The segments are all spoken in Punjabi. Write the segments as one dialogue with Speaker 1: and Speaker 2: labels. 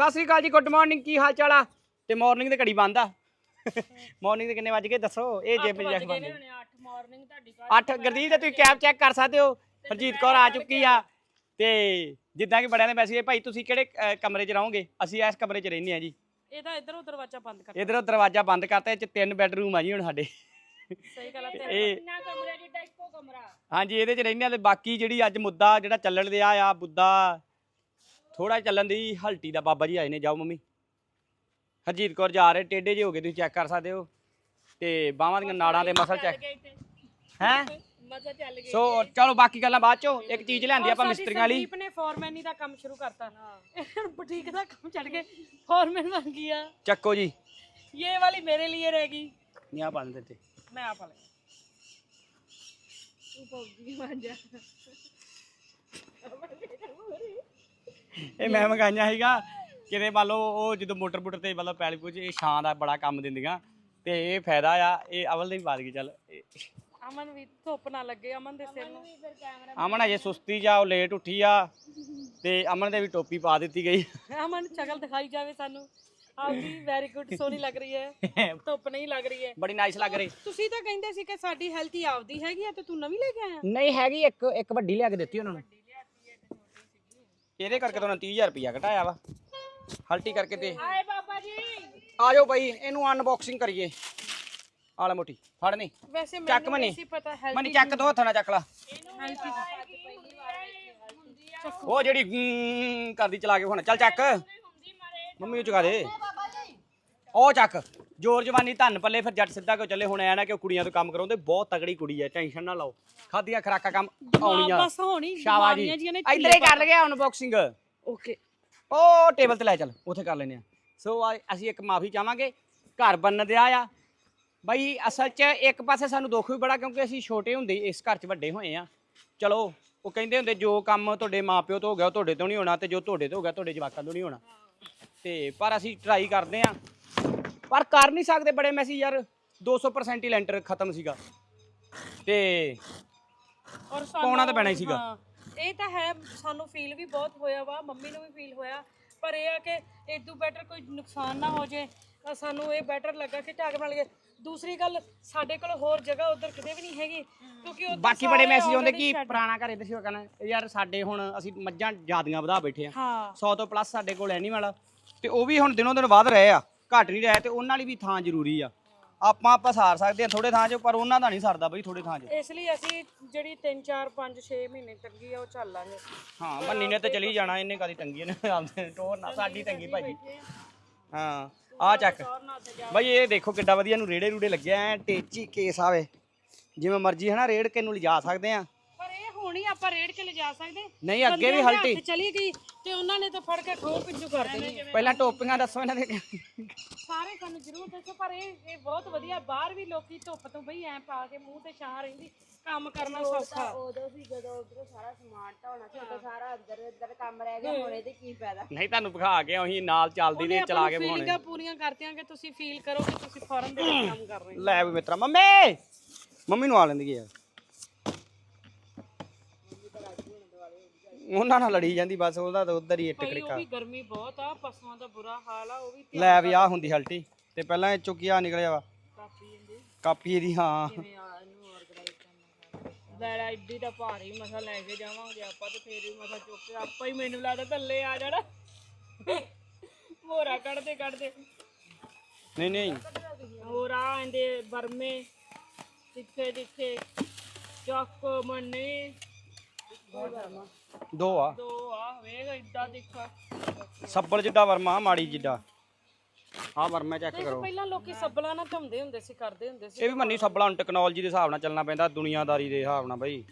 Speaker 1: ਸਤਿ ਸ੍ਰੀ ਅਕਾਲ ਜੀ ਗੁੱਡ ਮਾਰਨਿੰਗ ਕੀ ਹਾਲ ਚਾਲ ਆ? ਤੇ ਮਾਰਨਿੰਗ ਤੇ ਘੜੀ ਬੰਦ ਆ। ਮਾਰਨਿੰਗ ਦੇ ਕਿੰਨੇ ਵੱਜ ਗਏ? ਦੱਸੋ ਇਹ ਜੇਬ ਵਿੱਚ ਬੰਦ
Speaker 2: 8 ਮਾਰਨਿੰਗ ਤੁਹਾਡੀ
Speaker 1: 8 ਗੁਰਦੀਪ ਤੇ ਤੁਸੀਂ ਕੈਬ ਚੈੱਕ ਕਰ ਸਕਦੇ ਹੋ। ਹਰਜੀਤ ਕੌਰ ਆ ਚੁੱਕੀ ਆ। ਤੇ ਜਿੱਦਾਂ ਕਿ ਬੜਿਆਂ ਦੇ ਮੈਸੇਜ ਭਾਈ ਤੁਸੀਂ ਕਿਹੜੇ ਕਮਰੇ 'ਚ ਰਹੋਗੇ? ਅਸੀਂ ਇਸ ਕਮਰੇ 'ਚ ਰਹਿੰਦੇ ਆ ਜੀ।
Speaker 2: ਇਹਦਾ ਇਧਰੋਂ ਦਰਵਾਜ਼ਾ ਬੰਦ ਕਰ
Speaker 1: ਇਧਰੋਂ ਦਰਵਾਜ਼ਾ ਬੰਦ ਕਰਤਾ ਇਹ 'ਚ ਤਿੰਨ ਬੈਡਰੂਮ ਆ ਜੀ ਹੁਣ ਸਾਡੇ।
Speaker 2: ਸਹੀ ਗੱਲ ਹੈ
Speaker 1: ਇਹ
Speaker 2: ਤਿੰਨਾਂ ਕਮਰੇ ਜਿੱਡਾ ਇੱਕੋ ਕਮਰਾ।
Speaker 1: ਹਾਂਜੀ ਇਹਦੇ 'ਚ ਰਹਿੰਦੇ ਆ ਤੇ ਬਾਕੀ ਜਿਹੜੀ ਅੱਜ ਮੁੱਦਾ ਜਿਹੜਾ ਚੱਲਣ ਦਿਆ ਆ ਬੁੱਧਾ ਥੋੜਾ ਚੱਲਣ ਦੀ ਹਲਟੀ ਦਾ ਬਾਬਾ ਜੀ ਆਏ ਨੇ ਜਾਓ ਮੰਮੀ। ਹਰਜੀਤ ਕੌਰ ਜਾ ਰਹੇ ਟੇਡੇ ਜੇ ਹੋ ਗਏ ਤੁਸੀਂ ਚੈੱਕ ਕਰ ਸਕਦੇ ਹੋ। ਤੇ ਬਾਹਾਂ ਦੀਆਂ ਨਾੜਾਂ ਦੇ ਮਸਲ ਚੈੱਕ ਹੈ?
Speaker 2: ਮਜ਼ਾ ਚੱਲ
Speaker 1: ਸੋ ਚਲੋ ਬਾਕੀ ਗੱਲਾਂ ਬਾਅਦ ਚੋਂ ਇੱਕ ਚੀਜ਼ ਲਿਆਂਦੀ ਆਪਾਂ ਮਿਸਤਰੀਆਂ ਵਾਲੀ।
Speaker 2: ਸੰਦੀਪ ਨੇ ਫੋਰਮੈਨੀ ਦਾ ਕੰਮ ਸ਼ੁਰੂ ਕਰਤਾ। ਬੁਟੀਕ ਦਾ ਕੰਮ ਛੱਡ ਕੇ ਫੋਰਮੈਨ ਬਣ ਗਿਆ
Speaker 1: ਚੱਕੋ ਜੀ।
Speaker 2: ਇਹ ਵਾਲੀ ਮੇਰੇ ਲਈ ਰਹੇਗੀ
Speaker 1: ਨਹੀਂ ਆ ਬੰਦ ਦਿੱਤੇ
Speaker 2: ਮੈਂ ਆਪ ਲੈ ਤੂੰ ਪੌਗੀ ਬਣ ਜਾ
Speaker 1: ਇਹ ਮੈਂ ਮੰਗਾਈਆਂ ਸੀਗਾ ਕਿਤੇ ਮੰਨ ਲਓ ਉਹ ਜਦੋਂ ਮੋਟਰ ਮੋਟਰ ਤੇ ਮਤਲਬ ਪੈਲੀ ਪੂਚ ਇਹ ਛਾਂ ਦਾ ਬੜਾ ਕੰਮ ਦਿੰਦੀਆਂ ਤੇ ਇਹ ਫਾਇਦਾ ਆ ਇਹ ਅਵਲ ਦੇ ਵੀ ਬਾਦ ਗਈ ਚੱਲ। ਇਹ-
Speaker 2: ਅਮਨ ਵੀ ਧੁੱਪ ਨਾ ਲੱਗੇ ਅਮਨ ਦੇ ਸਿਰ ਨੂੰ।
Speaker 1: ਅਮਨ ਅਜੇ ਸੁਸਤੀ ਜਾ ਉਹ ਲੇਟ ਉੱਠੀ ਆ ਤੇ ਅਮਨ ਦੇ ਵੀ ਟੋਪੀ ਪਾ ਦਿੱਤੀ ਗਈ।
Speaker 2: ਅਮਨ ਸ਼ਕਲ ਦਿਖਾਈ ਜਾਵੇ ਸਾਨੂੰ। ਆਪਦੀ ਵੈਰੀ ਗੁੱਡ ਸੋਹਣੀ ਲੱਗ ਰਹੀ ਹੈ। ਧੁੱਪ ਨਹੀਂ ਲੱਗ ਰਹੀ ਹੈ।
Speaker 1: ਬੜੀ ਨਾਈਸ ਲੱਗ ਰਹੀ।
Speaker 2: ਤੁਸੀਂ ਤਾਂ ਕਹਿੰਦੇ ਸੀ ਕਿ ਸਾਡੀ ਹੈਲਥ ਹੀ ਆਪਦੀ ਹੈਗੀ ਆ ਤੇ ਤੂੰ ਨਵੀਂ ਲੈ ਕੇ ਆਇਆ?
Speaker 1: ਨਹੀਂ ਹੈਗੀ ਇੱਕ ਇੱਕ ਵੱਡੀ ਲਿਆ ਕੇ ਦਿੱਤੀ ਉਹਨਾਂ ਨੂੰ। ਇਹਦੇ ਕਰਕੇ ਤਾਂ ਉਹਨਾਂ 30000 ਰੁਪਇਆ ਘਟਾਇਆ ਵਾ। ਹਲਟੀ ਕਰਕੇ ਤੇ
Speaker 2: ਹਾਏ ਬਾਬਾ ਜੀ।
Speaker 1: ਆ ਜਾਓ ਬਾਈ ਇਹਨੂੰ ਅਨਬਾਕਸਿੰਗ ਕਰੀਏ। ਆਲਾ ਮੋਟੀ ਫੜ ਨਹੀਂ
Speaker 2: ਵੈਸੇ
Speaker 1: ਚੱਕ
Speaker 2: ਮੈਨੂੰ
Speaker 1: ਮਨੀ।
Speaker 2: ਨਹੀਂ ਸੀ ਪਤਾ
Speaker 1: ਮਨੀ ਚੱਕ ਦੋ ਹੱਥਾਂ ਨਾਲ ਚੱਕ ਲਾ। ਉਹ ਜਿਹੜੀ ਗੂੰ ਕਰਦੀ ਚਲਾ ਕੇ ਹੁਣ। ਚੱਲ ਚੱਕ। ਮੰਮੀ ਨੂੰ ਚੁਕਾ ਦੇ। ਉਹ ਚੱਕ। ਜੋਰ ਜਵਾਨੀ ਧੰਨ ਪੱਲੇ ਫਿਰ ਜੱਟ ਸਿੱਧਾ ਕਿਉਂ ਚੱਲੇ? ਹੁਣ ਐ ਨਾ ਕਿ ਉਹ ਕੁੜੀਆਂ ਤੋਂ ਕੰਮ ਕਰਾਉਂਦੇ ਬਹੁਤ ਤਗੜੀ ਕੁੜੀ ਐ ਟੈਨਸ਼ਨ ਨਾ ਲਓ। ਖਾਦੀਆਂ ਖਰਾਕਾਂ ਕੰਮ ਆਉਣੀਆਂ।
Speaker 2: ਬਸ ਹੋਣੀ
Speaker 1: ਸ਼ਾਬਾਸ਼ ਜੀ। ਇੱਧਰ ਹੀ ਕਰ ਲਗੇ ਅਨਬਾਕਸਿੰਗ
Speaker 2: ਓਕੇ।
Speaker 1: ਉਹ ਟੇਬਲ ਤੇ ਲੈ ਚੱਲ ਉੱਥੇ ਕਰ ਲੈਨੇ ਆ। ਸੋ ਅਸੀਂ ਇੱਕ ਮਾਫੀ ਚਾਹਾਂਗੇ ਘਰ ਬਣਨ ਦਿਆ ਆ। ਬਈ ਅਸਲ 'ਚ ਇੱਕ ਪਾਸੇ ਸਾਨੂੰ ਦੁੱਖ ਵੀ ਬੜਾ ਕਿਉਂਕਿ ਅਸੀਂ ਛੋਟੇ ਹੁੰਦੇ ਹੀ ਇਸ ਘਰ 'ਚ ਵੱਡੇ ਹੋਏ ਆ। ਚਲੋ ਉਹ ਕਹਿੰਦੇ ਹੁੰਦੇ ਜੋ ਕੰਮ ਤੁਹਾਡੇ ਮਾਪਿਓ ਤੋਂ ਹੋ ਗਿਆ ਉਹ ਤੁਹਾਡੇ ਤੋਂ ਨਹੀਂ ਹੋਣਾ ਤੇ ਜੋ ਤੁਹਾਡੇ ਤੋਂ ਹੋ ਗਿਆ ਤੁਹਾਡੇ ਜਵਾਕਾਂ ਤੋਂ ਨਹੀਂ ਹੋਣਾ। ਤੇ ਪਰ ਅਸੀਂ ਟਰਾਈ ਕਰਦੇ ਆ। ਪਰ ਕਰ ਨਹੀਂ ਸਕਦੇ ਬੜੇ ਮੈਸੀ ਯਾਰ 200% ਹੀ ਲੈਂਟਰ ਖਤਮ ਸੀਗਾ। ਤੇ
Speaker 2: ਔਰ
Speaker 1: ਪਾਉਣਾ ਤਾਂ ਪੈਣਾ ਹੀ ਸੀਗਾ।
Speaker 2: ਹਾਂ, ਇਹ ਤਾਂ ਹੈ ਸਾਨੂੰ ਫੀਲ ਵੀ ਬਹੁਤ ਹੋਇਆ ਵਾ ਮੰਮੀ ਨੂੰ ਵੀ ਫੀਲ ਹੋਇਆ। ਪਰ ਇਹ ਆ ਕਿ ਇਦੋਂ ਬੈਟਰ ਕੋਈ ਨੁਕਸਾਨ ਨਾ ਹੋ ਜੇ ਤਾਂ ਸਾਨੂੰ ਇਹ ਬੈਟਰ ਲੱਗਾ ਕਿ ਢਾਕ ਬਣ ਗਏ ਦੂਸਰੀ ਗੱਲ ਸਾਡੇ ਕੋਲ ਹੋਰ ਜਗ੍ਹਾ ਉਧਰ ਕਿਤੇ ਵੀ ਨਹੀਂ ਹੈਗੀ ਕਿਉਂਕਿ ਉੱਧਰ
Speaker 1: ਬਾਕੀ ਬੜੇ
Speaker 2: ਸਾਰੇ
Speaker 1: ਮੈਸੇਜ ਆਉਂਦੇ
Speaker 2: already
Speaker 1: ਕਿ ਪੁਰਾਣਾ ਘਰ ਇਹਦੇ ਸੀ ਕਹਿੰਦਾ ਯਾਰ ਸਾਡੇ ਹੁਣ ਅਸੀਂ ਮੱਝਾਂ ਜਿਆਦੀਆਂ ਵਧਾ ਬੈਠੇ ਆ।
Speaker 2: ਹਾਂ।
Speaker 1: 100 ਤੋਂ ਪਲੱਸ ਸਾਡੇ ਕੋਲ ਐਨੀਮਲ ਆ ਤੇ ਉਹ ਵੀ ਹੁਣ ਦਿਨੋਂ ਦਿਨ ਵਧ ਰਹੇ ਆ। ਘਟ ਨਹੀਂ ਰਹੇ ਤੇ ਉਹਨਾਂ ਲਈ ਵੀ ਥਾਂ ਜ਼ਰੂਰੀ ਆ। ਆਪਾਂ ਆਪਾਂ ਸਾਰ ਸਕਦੇ ਆ ਥੋੜੇ ਥਾਂ 'ਚ ਪਰ ਉਹਨਾਂ ਦਾ ਨਹੀਂ ਸਰਦਾ ਬਈ ਥੋੜੇ ਥਾਂ 'ਚ।
Speaker 2: ਇਸ ਲਈ ਅਸੀਂ ਜਿਹੜੀ 3 4 5 6 ਮਹੀਨੇ ਤੰਗੀ ਆ ਉਹ ਚੱਲ ਲਾਂਗੇ
Speaker 1: ਹਾਂ ਮੰਨੀ ਨੇ ਤੇ ਚਲੀ ਜਾਣਾ ਇਹਨੇ ਕਾਦੀ ਤੰਗੀ ਨੇ ਆਪਦੇ ਟੋਰ ਨਾ ਸਾਡੀ ਤੰਗੀ ਭਾਜੀ। ਹਾਂ ਆ ਚੱਕ। ਬਈ ਇਹ ਦੇਖੋ ਕਿੱਡਾ ਵਧੀਆ ਨੂੰ ਰੇੜੇ ਰੂੜੇ ਲੱਗਿਆ ਐ ਟੇਚੀ ਕੇਸ ਆਵੇ। ਜਿਵੇਂ ਮਰਜ਼ੀ ਹੈ ਨਾ ਰੇੜ ਕੇ ਨੂੰ ਲਿਜਾ ਸਕਦੇ ਆ।
Speaker 2: ਹੋਣੀ ਆਪਾਂ ਰੇੜ ਕੇ ਲਿਜਾ ਸਕਦੇ।
Speaker 1: ਨਹੀਂ ਅੱਗੇ ਵੀ ਹਲਟੀ।
Speaker 2: ਚਲੀ ਗਈ ਤੇ ਉਹਨਾਂ ਨੇ ਤਾਂ ਫੜ ਕੇ ਖੋ ਪਿੱਜੂ ਕਰ ਦੇਣੀ।
Speaker 1: ਪਹਿਲਾਂ ਟੋਪੀਆਂ ਦੱਸੋ ਇਹਨਾਂ ਦੇ।
Speaker 2: ਸਾਰੇ ਸਾਨੂੰ ਜ਼ਰੂਰ ਦੱਸੋ ਪਰ ਇਹ ਇਹ ਬਹੁਤ ਵਧੀਆ ਬਾਹਰ ਵੀ ਲੋਕੀ ਧੁੱਪ ਤੋਂ ਬਈ ਐ ਪਾ ਕੇ ਮੂੰਹ ਤੇ ਛਾਂ ਰਹਿੰਦੀ ਕੰਮ ਕਰਨਾ ਸੌਖਾ।
Speaker 3: ਉਦੋਂ ਸੀ ਜਦੋਂ ਉਧਰੋਂ ਸਾਰਾ ਸਮਾਨ ਢਾਉਣਾ ਸੀ ਉਦੋਂ ਸਾਰਾ ਅੰਦਰ ਅੰਦਰ ਕੰਮ ਰਹਿ ਗਿਆ ਹੁਣ ਇਹਦੇ ਕੀ ਫਾਇਦਾ?
Speaker 1: ਨਹੀਂ ਤੁਹਾਨੂੰ ਵਿਖਾ ਕੇ ਅਸੀਂ ਨਾਲ ਚੱਲਦੀ ਦੇ ਚਲਾ ਕੇ ਵਿਖਾਉਣੇ।
Speaker 2: ਫੀਲਿੰਗਾਂ ਪੂਰੀਆਂ ਕਰਤੀਆਂ ਕਿ ਤੁਸੀਂ ਫੀਲ ਕਰੋ ਕਿ ਤੁਸੀਂ ਫੌਰਨ ਦੇ ਵਿੱਚ ਕੰਮ ਕਰ ਰਹੇ ਹੋ।
Speaker 1: ਲੈ ਵੀ ਮਿੱਤਰਾ ਮੰਮੀ! ਮੰਮੀ ਨੂੰ ਆ ਲੈਂਦੀ ਯਾਰ ਉਹਨਾਂ ਨਾਲ ਲੜੀ ਜਾਂਦੀ ਬਸ ਉਹਦਾ ਤਾਂ ਉਧਰ ਹੀ ਇੱਟ
Speaker 2: ਭਾਈ ਉਹ
Speaker 1: ਕੜਿਕਾ
Speaker 2: ਵੀ ਗਰਮੀ ਬਹੁਤ ਆ ਪਸ਼ੂਆਂ ਦਾ ਬੁਰਾ ਹਾਲ ਆ ਉਹ ਵੀ
Speaker 1: ਲੈ ਵੀ ਆ ਹੁੰਦੀ ਹਲਟੀ ਤੇ ਪਹਿਲਾਂ ਇਹ ਚੁੱਕਿਆ ਨਿਕਲਿਆ ਵਾ?
Speaker 2: ਕਾਫੀ ਜਾਂਦੇ
Speaker 1: ਕਾਪੀ ਇਹਦੀ ਹਾਂ।
Speaker 2: ਕਿਵੇਂ ਆ ਇਹਨੂੰ ਆਰਗੇਨਾਈਜ਼ ਕਰਨਾ ਲੈ ਲੈ ਐਡੀ ਤਾਂ ਭਾਰੀ ਮਸਾ ਲੈ ਕੇ ਜਾਵਾਂਗੇ ਆਪਾਂ ਤੇ ਫੇਰ ਵੀ ਮਸਾ ਚੁੱਕ ਕੇ ਆਪਾਂ ਹੀ ਮੈਨੂੰ ਲੱਗਦਾ ਥੱਲੇ ਆ ਜਾਣਾ। ਮੋਰਾ ਕੱਢਦੇ ਕੱਢਦੇ।
Speaker 1: ਨਹੀਂ ਨਹੀਂ।
Speaker 2: ਹੋਰ ਆ ਇਹਦੇ ਬਰਮੇ ਜਿੱਥੇ ਜਿੱਥੇ ਚੱਕ ਮੰਨੇ
Speaker 1: ਦੋ ਆ।
Speaker 2: ਦੋ ਆ ਵੇਖ ਏਦਾਂ ਦੇਖਾ।
Speaker 1: ਸੱਬਲ ਜਿੱਡਾ ਵਰਮਾ ਮਾੜੀ ਜਿੱਡਾ। ਆ ਵਰਮਾ ਚੈੱਕ ਕਰੋ।
Speaker 2: ਪਹਿਲਾਂ ਲੋਕੀ ਸੱਬਲਾਂ ਨਾਲ ਧੁੰਦੇ ਹੁੰਦੇ ਸੀ ਕਰਦੇ ਹੁੰਦੇ ਸੀ।
Speaker 1: ਇਹ ਵੀ ਮੰਨੀ ਸੱਬਲਾਂ ਹੁਣ ਟੈਕਨੋਲੋਜੀ ਦੇ ਹਿਸਾਬ ਨਾਲ ਚੱਲਣਾ ਪੈਂਦਾ ਦੁਨੀਆਦਾਰੀ ਦੇ ਹਿਸਾਬ ਨਾਲ ਬਈ।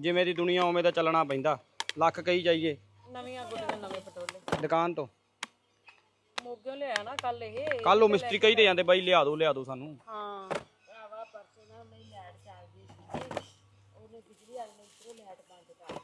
Speaker 1: ਜਿਵੇਂ ਦੀ ਦੁਨੀਆ ਉਵੇਂ ਦਾ ਚੱਲਣਾ ਪੈਂਦਾ। ਲੱਖ ਕਹੀ ਜਾਈਏ।
Speaker 2: ਨਵੀਆਂ ਗੁੱਡੀਆਂ ਨਵੇਂ ਪਟੋਲੇ।
Speaker 1: ਦੁਕਾਨ ਤੋਂ।
Speaker 2: ਮੋਗਿਓ ਲਿਆ ਨਾ ਕੱਲ ਇਹ
Speaker 1: ਕੱਲ ਉਹ ਮਿਸਤਰੀ ਕਹੀ ਤੇ ਜਾਂਦੇ ਬਾਈ ਲਿਆ ਦਿਓ ਲਿਆ ਦਿਓ ਸਾਨੂੰ।
Speaker 2: ਹਾਂ।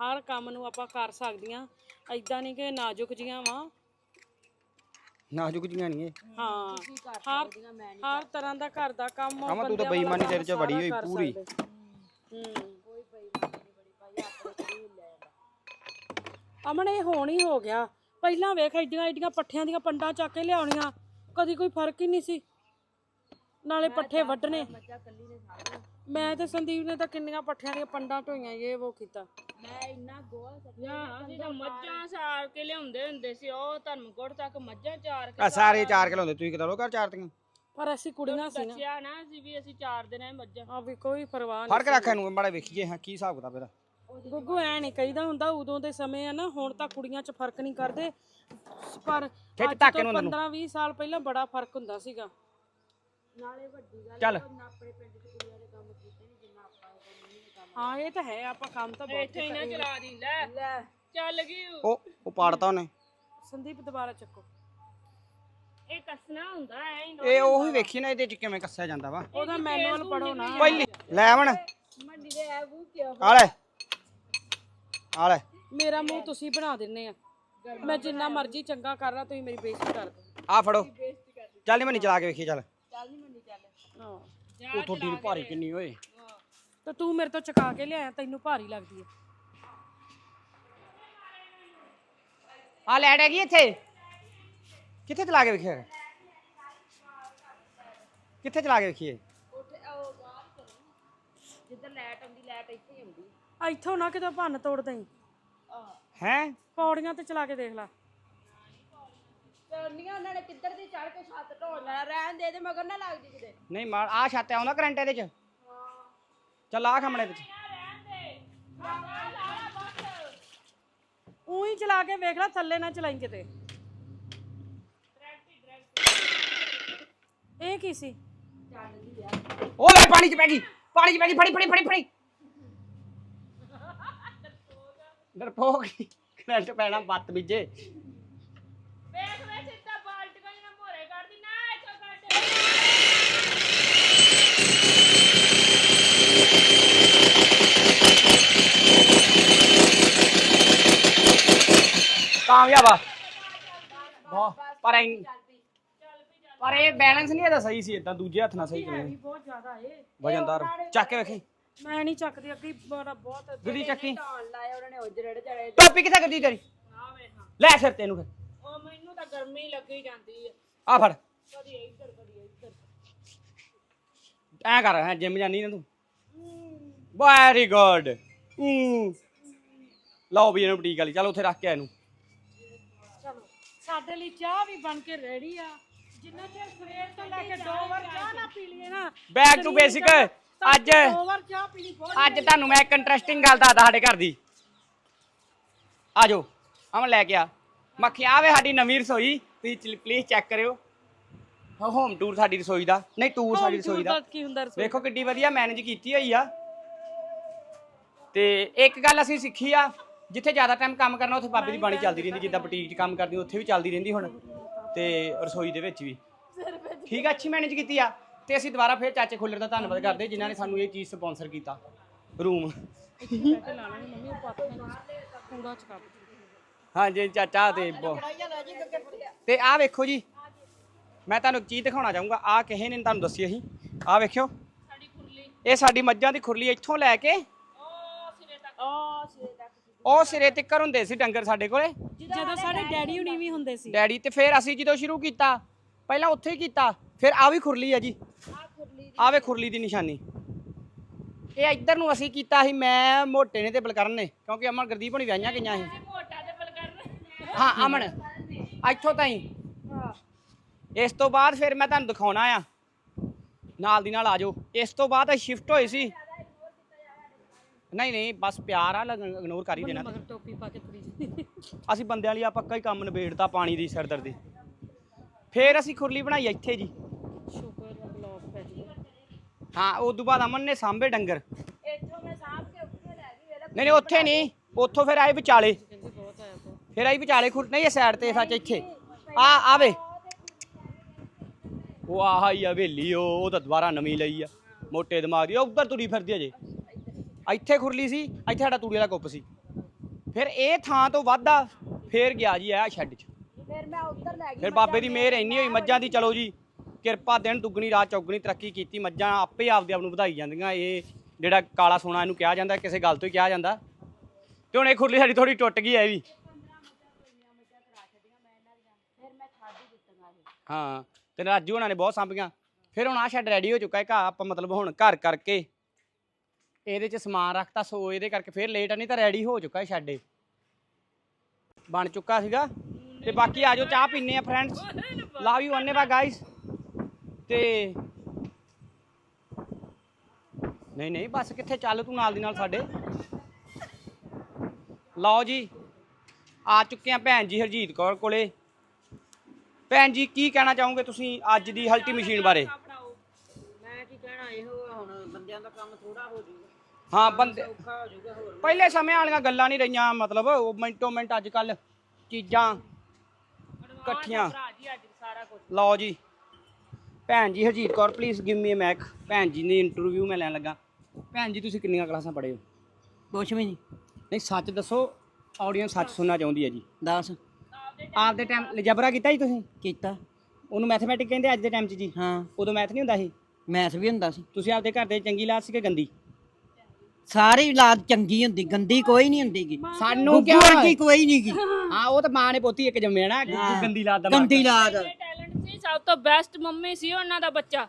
Speaker 2: ਹਰ ਕੰਮ ਨੂੰ ਆਪਾਂ ਕਰ ਸਕਦੀਆਂ। ਐਦਾਂ ਨਹੀਂ ਕਿ ਨਾਜ਼ੁਕ ਜੀਆਂ ਵਾ।
Speaker 1: ਨਾਜ਼ੁਕ ਜੀਆਂ ਨਹੀਂ ਇਹ।
Speaker 2: ਹਾਂ ਹਰ ਹਰ ਤਰ੍ਹਾਂ ਦਾ ਘਰ ਦਾ ਕੰਮ
Speaker 1: ਕਮਾ ਤੂੰ ਤਾਂ ਬੇਈਮਾਨੀ ਤੇਰੇ ਚ
Speaker 2: ਕੰਮ
Speaker 1: ਬੜੀ
Speaker 2: ਸਾਰਾ
Speaker 1: ਹੋਈ
Speaker 2: ਕਰ
Speaker 1: ਪੂਰੀ।
Speaker 2: ਸਕਦੇ। ਹੂੰ। ਅਮਨ ਇਹ ਹੋਣ ਹੀ ਹੋ ਗਿਆ। ਪਹਿਲਾਂ ਵੇਖ ਐਡੀਆਂ ਐਡੀਆਂ ਪੱਠਿਆਂ ਦੀਆਂ ਪੰਡਾਂ ਚੱਕ ਕੇ ਲਿਆਉਣੀਆਂ। ਕਦੀ ਕੋਈ ਫ਼ਰਕ ਹੀ ਨਹੀਂ ਸੀ। ਨਾਲੇ ਪੱਠੇ ਵੱਢਣੇ। ਮੈਂ ਤੇ ਸੰਦੀਪ ਨੇ ਤਾਂ ਕਿੰਨੀਆਂ ਪੱਠਿਆਂ ਦੀਆਂ ਪੰਡਾਂ ਢੋਈਆਂ ਇਹ ਉਹ ਕੀਤਾ।
Speaker 3: ਮੈਂ ਇੰਨਾ ਗੋਹਾ
Speaker 4: ਹਾਂ ਅਸੀਂ ਤਾਂ ਮੱਝਾਂ ਸਾਰ ਕੇ ਲਿਆਉਂਦੇ ਹੁੰਦੇ ਸੀ ਉਹ ਧਰਮਕੋਟ ਤੱਕ ਮੱਝਾਂ ਚਾਰ ਕੇ
Speaker 1: ਆ ਸਾਰੇ 4 ਕਿਲੋ ਹੁੰਦੇ ਤੁਸੀਂ ਕਿਤਾ ਲੋ ਘਰ ਚਾਰਤੀਆਂ
Speaker 2: ਪਰ ਅਸੀਂ ਕੁੜੀਆਂ ਸੀ ਨਾ।
Speaker 4: ਦੱਸਿਆ ਨਾ ਅਸੀਂ ਵੀ ਅਸੀਂ ਚਾਰ ਦਿਨਾਂ ਹੀ ਮੱਝਾਂ।
Speaker 2: ਆ ਵੀ ਕੋਈ ਪਰਵਾਹ
Speaker 1: ਫ਼ਰਕ ਰੱਖ ਇਹਨੂੰ ਮਾੜਾ ਵੇਖੀਏ ਹਾਂ ਕੀ ਹਿਸਾਬ ਕਿਤਾਬ ਇਹਦਾ।
Speaker 2: ਨਹੀਂ ਗੁੱਗੂ ਐ ਨਹੀਂ ਕਹੀਦਾ ਹੁੰਦਾ ਉਦੋਂ ਦੇ ਸਮੇਂ ਆ ਨਾ ਹੁਣ ਤਾਂ ਕੁੜੀਆਂ 'ਚ ਫ਼ਰਕ ਨਹੀਂ ਕਰਦੇ। ਪਰ ਅੱਜ
Speaker 1: ਧੱਕ
Speaker 2: ਤੋਂ
Speaker 1: ਇਹਨੂੰ ਅੰਦਰ ਨੂੰ।
Speaker 2: 15 20 ਸਾਲ ਪਹਿਲਾਂ ਬੜਾ ਫ਼ਰਕ ਹੁੰਦਾ ਸੀਗਾ।
Speaker 1: ਚੱਲ।
Speaker 2: ਹਾਂ ਇਹ ਤਾਂ ਹੈ ਆਪਾਂ ਕੰਮ ਤਾਂ ਬਹੁਤ
Speaker 4: ਇੱਥੇ ਹੀ ਨਾ ਚਲਾ ਦੀ ਲੈ।
Speaker 3: ਲੈ।
Speaker 4: ਚੱਲ ਗਈ
Speaker 1: ਉਹ। ਉਹ ਪਾੜਤਾ ਉਹਨੇ।
Speaker 2: ਸੰਦੀਪ ਦੁਬਾਰਾ ਚੱਕੋ।
Speaker 4: ਇਹ ਕੱਸਣਾ ਹੁੰਦਾ ਐ ਹੀ
Speaker 1: ਇਹ ਉਹੀ ਵੇਖੀ ਨਾ ਇਹਦੇ ਚ ਕਿਵੇਂ ਕੱਸਿਆ ਜਾਂਦਾ ਵਾ।
Speaker 2: ਉਹਦਾ ਮੈਨੂਅਲ ਪੜੋ ਨਾ।
Speaker 1: ਪਹਿਲੀ ਲੈ ਆਵਣ।
Speaker 3: ਮੰਡੀ ਦੇ ਐ ਬੂ ਕਿਉਂ
Speaker 1: ਆ ਲੈ ਆ ਲੈ
Speaker 2: ਮੇਰਾ ਮੂੰਹ ਤੁਸੀਂ ਬਣਾ ਦਿੰਨੇ ਆ। ਮੈਂ ਜਿੰਨਾ ਮਰਜ਼ੀ ਚੰਗਾ ਕਰ ਰਾਂ ਤੁਸੀਂ ਮੇਰੀ ਬੇਇੱਜ਼ਤੀ ਕਰ ਦੋ
Speaker 1: ਆ ਫੜੋ। ਚੱਲ ਨਹੀਂ ਮੈਂ ਚਲਾ ਕੇ ਵੇਖੀ ਚੱਲ
Speaker 3: ਚੱਲ ਨਹੀਂ ਮੰਡੀ ਚੱਲ
Speaker 2: ਹਾਂ
Speaker 1: ਉਹ ਤੁਹਾਡੀ ਨੂੰ ਭਾਰੀ ਕਿੰਨੀ ਓਏ।
Speaker 2: ਤੇ ਤੂੰ ਮੇਰੇ ਤੋਂ ਚਕਾ ਕੇ ਲਿਆਇਆ ਤੈਨੂੰ ਭਾਰੀ ਲੱਗਦੀ ਹੈ
Speaker 1: ਆ ਲੈਟ ਹੈਗੀ ਇੱਥੇ। ਕਿੱਥੇ ਚਲਾ ਕੇ ਵੇਖਿਆ ਕਿੱਥੇ ਚਲਾ ਕੇ ਵੇਖੀਏ
Speaker 3: ਉੱਥੇ ਉਹ ਬਾਹਰ ਕਰੋ ਜਿੱਧਰ ਲਾਈਟ ਆਉਂਦੀ ਲਾਈਟ ਇੱਥੇ ਹੀ ਆਉਂਦੀ।
Speaker 2: ਆ ਇੱਥੋਂ ਨਾ ਕਿਤੇ ਭੰਨ ਤੋੜ ਦਈ।
Speaker 1: ਹੈ?
Speaker 2: ਪੌੜੀਆਂ ਤੇ ਚਲਾ ਕੇ ਦੇਖ ਲੈ।
Speaker 3: ਕਰਨੀਆਂ ਉਹਨਾਂ ਨੇ ਕਿੱਧਰ ਦੀ ਚੜ ਕੇ ਛੱਤ ਢੋਣ ਲੈਣਾ ਰਹਿਣ ਦੇ ਦੇ ਮਗਰ ਨਾ ਲੱਗ ਜੀ ਕਿਤੇ।
Speaker 1: ਨਹੀਂ ਮਾਰ ਆ ਛੱਤ ਆਉਂਦਾ ਕਰੰਟ ਇਹਦੇ ਚ? ਚੱਲ ਆ ਖਮਣੇ ਵਿੱਚ।
Speaker 2: ਉਹੀ ਚਲਾ ਕੇ ਵੇਖ ਲੈ ਥੱਲੇ ਨਾ ਚਲਾਈ ਕਿਤੇ। ਇਹ ਕੀ ਸੀ?
Speaker 1: ਉਹ ਲੈ ਪਾਣੀ ਚ ਪੈ ਗਈ ਪਾਣੀ ਚ ਪੈ ਗਈ ਫੜੀ ਫੜੀ ਫੜੀ ਫੜੀ। ਡਰਪੋਕ। ਕਰੰਟ ਪੈਣਾ ਬੱਤ ਬੀਜੇ
Speaker 4: ਵੇਖ ਵੇ ਸਿੱਧਾ ਬਾਲਟ ਕੋਈ ਨਾ ਮੋਰੇ ਕੱਢਦੀ ਨਾ ਇੱਥੋਂ ਕੱਢ
Speaker 1: ਕਾਮਯਾਬ ਆ। ਬਹੁਤ ਪਰ ਐ ਪਰ ਇਹ ਬੈਲੈਂਸ ਨਹੀਂ ਇਹਦਾ ਸਹੀ ਸੀ ਇਦਾਂ ਦੂਜੇ ਹੱਥ ਨਾਲ ਸਹੀ ਕਰੇ
Speaker 2: ਬਹੁਤ ਜ਼ਿਆਦਾ ਏ
Speaker 1: ਵਜਨਦਾਰ ਚੱਕ ਕੇ ਵੇਖੀ।
Speaker 2: ਮੈਂ ਨਹੀਂ ਚੱਕਦੀ ਅੱਗੇ ਬੜਾ ਬਹੁਤ
Speaker 1: ਗੁੱਡੀ ਚੱਕੀ।
Speaker 3: ਢਾਣ ਲਾਇਆ ਉਹਨਾਂ ਨੇ ਉਜੜੇ ਚੜੇ
Speaker 1: ਟੋਪੀ ਕਿੱਥੇ ਕਰਦੀ ਤੇਰੀ?
Speaker 4: ਆ ਵੇਖਾਂ
Speaker 1: ਲੈ ਸਿਰ ਤੈਨੂੰ ਫਿਰ।
Speaker 4: ਉਹ ਮੈਨੂੰ ਤਾਂ ਗਰਮੀ ਲੱਗੀ ਜਾਂਦੀ ਹੈ
Speaker 1: ਆ ਫੜ।
Speaker 4: ਕਦੀ ਇੱਧਰ ਕਦੀ ਇੱਧਰ।
Speaker 1: ਐ ਕਰ ਹੈ ਜਿਮ ਜਾਨੀ ਨਾ ਤੂੰ। ਵੈਰੀ ਗੁੱਡ ਲਓ ਵੀ ਇਹਨੂੰ ਬੁਟੀਕ ਵਾਲੀ ਚੱਲ ਉੱਥੇ ਰੱਖ ਕੇ ਆ ਇਹਨੂੰ।
Speaker 2: ਚਲੋ ਸਾਡੇ ਲਈ ਚਾਹ ਵੀ ਬਣ ਕੇ ਰੈਡੀ ਆ। ਜਿੰਨਾ ਚਿਰ ਸਵੇਰ ਤੋਂ ਲੈ ਕੇ ਦੋ ਵਾਰ ਚਾਹ ਨਾ ਪੀ ਲਈਏ ਨਾ
Speaker 1: ਬੈਕ ਟੂ ਬੇਸਿਕ ਅੱਜ
Speaker 2: ਦੋ ਵਾਰ ਚਾਹ ਪੀਣੀ ਬਹੁਤ
Speaker 1: ਅੱਜ ਤੁਹਾਨੂੰ ਮੈਂ ਇੱਕ ਇੰਟਰਸਟਿੰਗ ਗੱਲ ਦੱਸਦਾ ਸਾਡੇ ਘਰ ਦੀ। ਆ ਜਾਓ ਅਮਨ ਲੈ ਕੇ ਆ। ਮੱਖੀ ਆਵੇ ਸਾਡੀ ਨਵੀਂ ਰਸੋਈ ਤੁਸੀਂ ਪਲੀਜ਼ ਚੈੱਕ ਕਰਿਓ। ਹੋਮ ਟੂਰ ਸਾਡੀ ਰਸੋਈ ਦਾ ਨਹੀਂ ਟੂਰ ਸਾਡੀ ਰਸੋਈ ਦਾ।
Speaker 2: ਕੀ ਹੁੰਦਾ ਰਸੋਈ
Speaker 1: ਵੇਖੋ ਕਿੱਡੀ ਵਧੀਆ ਮੈਨੇਜ ਕੀਤੀ ਹੋਈ ਆ। ਤੇ ਇੱਕ ਗੱਲ ਅਸੀਂ ਸਿੱਖੀ ਆ, ਜਿੱਥੇ ਜ਼ਿਆਦਾ ਟਾਈਮ ਕੰਮ ਕਰਨਾ, ਉੱਥੇ ਬਾਬੇ ਦੀ ਬਾਣੀ ਚੱਲਦੀ ਰਹਿੰਦੀ, ਜਿੱਦਾਂ ਬੁਟੀਕ 'ਚ ਕੰਮ ਕਰਦੀ, ਉੱਥੇ ਵੀ ਚੱਲਦੀ ਰਹਿੰਦੀ ਹੁਣ, ਤੇ ਰਸੋਈ ਦੇ ਵਿੱਚ ਵੀ। ਠੀਕ ਆ, ਅੱਛੀ ਮੈਨੇਜ ਕੀਤੀ ਆ, ਤੇ ਅਸੀਂ ਦੁਬਾਰਾ ਫੇਰ ਚਾਚੇ ਖੁੱਲਰ ਦਾ ਧੰਨਵਾਦ ਕਰਦੇ, ਜਿਨ੍ਹਾਂ ਨੇ ਸਾਨੂੰ ਇਹ ਚੀਜ਼ ਸਪਾਂਸਰ ਕੀਤਾ ਰੂਮ ਹਾਂਜੀ, ਚਾਚਾ ਤੇ ਬਹੁ- ਤੇ ਆਹ ਵੇਖੋ ਜੀ, ਮੈਂ ਤੁਹਾਨੂੰ ਇੱਕ ਚੀਜ਼ ਦਿਖਾਉਣਾ ਚਾਹੂੰਗਾ, ਆਹ ਕਿਸੇ ਨੇ ਨੀ ਤੁਹਾਨੂੰ ਦੱਸੀ ਅਸੀਂ, ਆਹ ਵੇਖਿਓ। ਇਹ ਸਾਡੀ ਮੱਝਾਂ ਦੀ ਖੁਰਲੀ ਇੱਥੋਂ ਲੈ ਕੇ
Speaker 4: ਉਹ ਸਿਰੇ ਤੱਕ
Speaker 3: ਉਹ ਸਿਰੇ ਤੱਕ
Speaker 1: ਉਹ ਸਿਰੇ ਤਿੱਕਰ ਹੁੰਦੇ ਸੀ ਡੰਗਰ ਸਾਡੇ ਕੋਲੇ।
Speaker 2: ਜਦੋਂ ਸਾਡੇ ਡੈਡੀ ਹੁਣੀ ਵੀ ਹੁੰਦੇ ਸੀ।
Speaker 1: ਡੈਡੀ ਤੇ ਫਿਰ ਅਸੀਂ ਜਦੋਂ ਸ਼ੁਰੂ ਕੀਤਾ ਪਹਿਲਾਂ ਉੱਥੇ ਹੀ ਕੀਤਾ ਫਿਰ ਆ ਵੀ ਖੁਰਲੀ ਆ ਜੀ।
Speaker 3: ਆ
Speaker 1: ਵੇ ਖੁਰਲੀ ਦੀ ਨਿਸ਼ਾਨੀ। ਇਹ ਇੱਧਰ ਨੂੰ ਅਸੀਂ ਕੀਤਾ ਸੀ ਮੈਂ ਮੋਟੇ ਨੇ ਤੇ ਬਲਕਰਨ ਨੇ ਕਿਉਂਕਿ ਅਮਨ ਗੁਰਦੀਪ ਹੋਣੀ ਵਿਆਹੀਆਂ ਗਈਆਂ ਸੀ। ਹਾਂ ਅਮਨ ਇੱਥੋਂ ਤਾਈਂ। ਇਸ ਤੋਂ ਬਾਅਦ ਫਿਰ ਮੈਂ ਤੁਹਾਨੂੰ ਦਿਖਾਉਣਾ ਆ। ਨਾਲ ਦੀ ਨਾਲ ਆ ਜਾਓ। ਇਸ ਤੋਂ ਬਾਅਦ ਅਸੀਂ ਸ਼ਿਫਟ ਹੋਏ ਸੀ। ਨਹੀਂ ਨਹੀਂ ਬਸ ਪਿਆਰ ਆ ਇਗਨੋਰ ਕਰ ਹੀ ਦੇਣਾ।
Speaker 2: ਮਗਰ ਟੋਪੀ ਪਾ ਕੇ ਤੁਰੀ ਜਾਂਦੀ।
Speaker 1: ਅਸੀਂ ਬੰਦਿਆਂ ਲਈ ਆ ਪੱਕਾ ਹੀ ਕੰਮ ਨਿਬੇੜਤਾ ਪਾਣੀ ਦੀ ਸਿਰਦਰਦੀ ਫੇਰ ਅਸੀਂ ਖੁਰਲੀ ਬਣਾਈ ਇੱਥੇ ਜੀ।
Speaker 2: ਸ਼ੁਕਰ ਦਾ ਬਲੌਕ ਪੈ ਜੀ
Speaker 1: ਹਾਂ ਉਸ ਤੋਂ ਬਾਅਦ ਅਮਨ ਨੇ ਸਾਂਭੇ ਡੰਗਰ।
Speaker 3: ਇੱਥੋਂ ਮੈਂ ਸਾਂਭ ਕੇ ਉੱਥੇ ਲੈ ਗਈ ਵੇਲੇ
Speaker 1: ਨਹੀਂ ਨਹੀਂ ਉੱਥੇ ਨਹੀਂ ਉੱਥੋਂ ਫਿਰ ਆਏ ਵਿਚਾਲੇ।
Speaker 2: ਕਹਿੰਦੀ ਬਹੁਤ ਆਇਆ ਬਹੁਤ
Speaker 1: ਫਿਰ ਆਈ ਵਿਚਾਲੇ ਖੁਰ ਨਹੀਂ ਇਹ ਸਾਈਡ ਤੇ ਸੱਚ ਇੱਥੇ। ਆ ਆਵੇ। ਉਹ ਆਹ ਹੀ ਹਵੇਲੀ ਉਹ ਉਹ ਤਾਂ ਦੁਬਾਰਾ ਨਵੀਂ ਲਈ ਆ। ਮੋਟੇ ਦਿਮਾਗ ਦੀ ਉਹ ਉੱਧਰ ਤੁਰੀ ਫਿਰਦੀ ਆ ਜੇ। ਇੱਥੇ ਖੁਰਲੀ ਸੀ ਇੱਥੇ ਸਾਡਾ ਤੂੜੀ ਵਾਲਾ ਕੁੱਪ ਸੀ। ਫਿਰ ਇਹ ਥਾਂ ਤੋਂ ਵਾਧਾ ਫੇਰ ਗਿਆ ਜੀ ਆ ਸ਼ੈੱਡ 'ਚ।
Speaker 3: ਫਿਰ ਮੈਂ ਉੱਧਰ ਲੈ ਗਈ
Speaker 1: ਫਿਰ ਬਾਬੇ ਦੀ ਮਿਹਰ ਇੰਨੀ ਹੋਈ ਮੱਝਾਂ ਦੀ ਚਲੋ ਜੀ ਕਿਰਪਾ ਦਿਨ ਦੁੱਗਣੀ ਰਾਤ ਚੌਗਣੀ ਤਰੱਕੀ ਕੀਤੀ ਮੱਝਾਂ ਆਪੇ ਆਪਦੇ ਆਪ ਨੂੰ ਵਧਾਈ ਜਾਂਦੀਆਂ। ਇਹ ਜਿਹੜਾ ਕਾਲਾ ਸੋਨਾ ਇਹਨੂੰ ਕਿਹਾ ਜਾਂਦਾ ਕਿਸੇ ਗੱਲ ਤੋਂ ਹੀ ਕਿਹਾ ਜਾਂਦਾ। ਤੇ ਹੁਣ ਇਹ ਖੁਰਲੀ ਸਾਡੀ ਥੋੜੀ ਟੁੱਟ ਗਈ ਹੈ ਇਹ ਵੀ।
Speaker 3: ਹਾਂ
Speaker 1: ਤੇ ਰਾਜੂ ਉਹਨਾਂ ਨੇ ਬਹੁਤ ਸਾਂਭੀਆਂ। ਫਿਰ ਹੁਣ ਆ ਸ਼ੈੱਡ ਰੈਡੀ ਹੋ ਚੁੱਕਾ ਹੈ ਘਾ ਆਪਾਂ ਮਤਲਬ ਹੁਣ ਘਰ ਕਰਕੇ ਇਹਦੇ 'ਚ ਸਮਾਨ ਰੱਖਤਾ, ਸੋ ਇਹਦੇ ਕਰਕੇ ਫਿਰ ਲੇਟ ਆ, ਨਹੀਂ ਤਾਂ ਰੈਡੀ ਹੋ ਚੁੱਕਾ ਹੈ ਸ਼ੈੱਡ। ਇਹ ਬਣ ਚੁੱਕਾ ਸੀਗਾ। ਤੇ ਬਾਕੀ ਆਜੋ ਚਾਹ ਪੀਨੇ ਆ ਫਰੈਂਡਸ ਲਵ ਯੂ ਅੰਨੇ ਬਾ ਗਾਇਸ ਤੇ ਨਹੀਂ ਨਹੀਂ, ਬਸ ਕਿੱਥੇ ਚੱਲ ਤੂੰ ਨਾਲ ਦੀ ਨਾਲ ਸਾਡੇ। ਲਓ ਜੀ, ਆ ਚੁੱਕੇ ਆ ਭੈਣ ਜੀ ਹਰਜੀਤ ਕੌਰ ਕੋਲੇ। ਭੈਣ ਜੀ, ਕੀ ਕਹਿਣਾ ਚਾਹੋਗੇ ਤੁਸੀਂ ਅੱਜ ਦੀ ਹਲਟੀ ਮਸ਼ੀਨ ਬਾਰੇ?
Speaker 5: ਬੰਦਿਆਂ ਦਾ ਕੰਮ ਥੋੜਾ ਹੋ ਜੂਗਾ
Speaker 1: ਹਾਂ ਬੰਦੇ
Speaker 5: ਔਖਾ ਹੋ ਜੂਗਾ ਹੋਰ
Speaker 1: ਪਹਿਲੇ ਸਮੇਂ ਵਾਲੀਆਂ ਗੱਲਾਂ ਨਹੀਂ ਰਹੀਆਂ ਮਤਲਬ ਉਹ ਮਿੰਟੋ ਮਿੰਟ ਅੱਜ ਕੱਲ ਚੀਜ਼ਾਂ ਇਕੱਠੀਆਂ।
Speaker 4: ਭਰਾ ਜੀ ਅੱਜ ਸਾਰਾ ਕੁਝ
Speaker 1: ਲਓ ਜੀ ਭੈਣ ਜੀ Harjeet Kaur please give me a mic ਭੈਣ ਜੀ ਦੀ ਇੰਟਰਵਿਊ ਮੈਂ ਲੈਣ ਲੱਗਾ। ਭੈਣ ਜੀ ਤੁਸੀਂ ਕਿੰਨੀਆਂ ਕਲਾਸਾਂ ਪੜ੍ਹੇ ਹੋ?
Speaker 5: ਕੁਛ ਵੀ ਨਹੀਂ।
Speaker 1: ਨਹੀਂ ਸੱਚ ਦੱਸੋ ਆਡੀਅנס ਸੱਚ ਸੁਣਨਾ ਚਾਹੁੰਦੀ ਹੈ ਜੀ।
Speaker 5: ਦੱਸ।
Speaker 1: ਆਪਦੇ ਟਾਈਮ ਲਜਬਰਾ ਕੀਤਾ ਜੀ ਤੁਸੀਂ?
Speaker 5: ਕੀਤਾ।
Speaker 1: ਉਹਨੂੰ ਮੈਥਮੈਟਿਕ ਕਹਿੰਦੇ ਅੱਜ ਦੇ ਟਾਈਮ 'ਚ ਜੀ?
Speaker 5: ਹਾਂ।
Speaker 1: ਉਦੋਂ ਮੈਥ ਨਹੀਂ ਹੁੰਦਾ ਸੀ?
Speaker 5: ਮੈਥ ਵੀ ਹੁੰਦਾ ਸੀ।
Speaker 1: ਤੁਸੀਂ ਆਪਦੇ ਘਰ ਦੇ ਚੰਗੀ ਲਾਤ ਸੀ ਕਿ ਗੰਦੀ?
Speaker 5: ਸਾਰੀ ਔਲਾਦ ਚੰਗੀ ਹੁੰਦੀ ਗੰਦੀ ਕੋਈ ਨਹੀਂ ਹੁੰਦੀਗੀ।
Speaker 1: ਸਾਨੂੰ
Speaker 5: ਗੁੱਗੂ ਵਰਗੀ ਕੋਈ ਨਹੀਂਗੀ।
Speaker 1: ਹਾਂ ਉਹ ਤਾਂ ਮਾਂ ਨੇ ਪੋਤੀ ਇੱਕ ਜੰਮਿਆ ਨਾ ਗੁੱਗੂ ਗੰਦੀ ਲਾਤ ਦਾ
Speaker 5: ਗੰਦੀ
Speaker 4: ਟੈਲੈਂਟ ਸੀ ਸਭ ਤੋਂ ਬੈਸਟ ਮੰਮੀ ਸੀ ਉਹਨਾਂ ਦਾ ਬੱਚਾ।